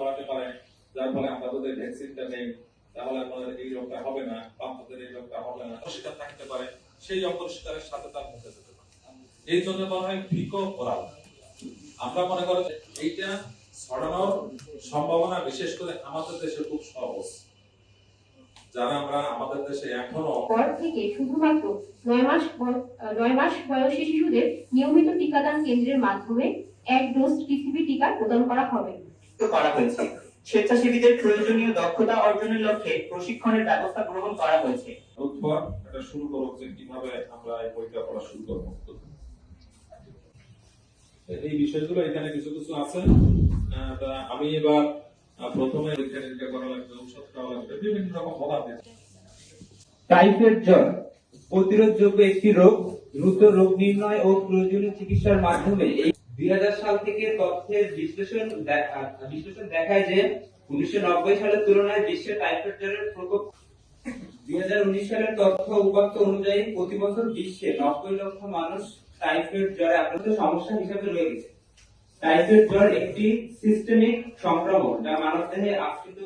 ছড়াতে পারে যার ফলে আমরা যদি ভ্যাকসিনটা নেই তাহলে আমাদের এই রোগটা হবে না বাচ্চাদের এই রোগটা হবে না। অপরিষ্কার থাকতে পারে সেই অপরিষ্কারের সাথে তার মুখে যেতে পারে। এই জন্য বলা হয় ফিকো ওরাল। আমরা মনে করি যে এইটা ছড়ানোর সম্ভাবনা বিশেষ করে আমাদের দেশে খুব সহজ। যারা আমরা আমাদের দেশে এখনও পর থেকে শুধুমাত্র নয় মাস নয় মাস বয়সী শিশুদের নিয়মিত টিকাদান কেন্দ্রের মাধ্যমে এক ডোজ টিসিবি টিকা প্রদান করা হবে। করা হয়েছে। স্বেচ্ছাসেবীদের প্রয়োজনীয় দক্ষতা অর্জনের লক্ষ্যে প্রশিক্ষণের ব্যবস্থা গ্রহণ করা হয়েছে। এটা শুরু করো যে কীভাবে আমরা এই বইটা পড়া শুরু করব। এই বিষয়গুলো এখানে কিছু কিছু আছে। আহ, আমি এবার প্রথমে পরীক্ষা করা লাগবে ঔষধ খাওয়া লাগবে বিভিন্ন রকম বলা টাইফয়েড জ্বর প্রতিরোধযোগ্য একটি রোগ দ্রুত রোগ নির্ণয় ও প্রয়োজনীয় চিকিৎসার মাধ্যমে এই দুই সাল থেকে তথ্যের বিশ্লেষণ বিশ্লেষণ দেখায় যে উনিশশো সালের তুলনায় বিশ্বে টাইফয়েড জ্বরের প্রকোপ দুই সালের তথ্য উপাত্ত অনুযায়ী প্রতি বছর বিশ্বে নব্বই লক্ষ মানুষ টাইফয়েড জ্বরে আক্রান্ত সমস্যা হিসেবে রয়ে গেছে। টাইফয়েড জ্বর একটি সিস্টেমিক সংক্রমণ যা মানবদেহে আশ্রিত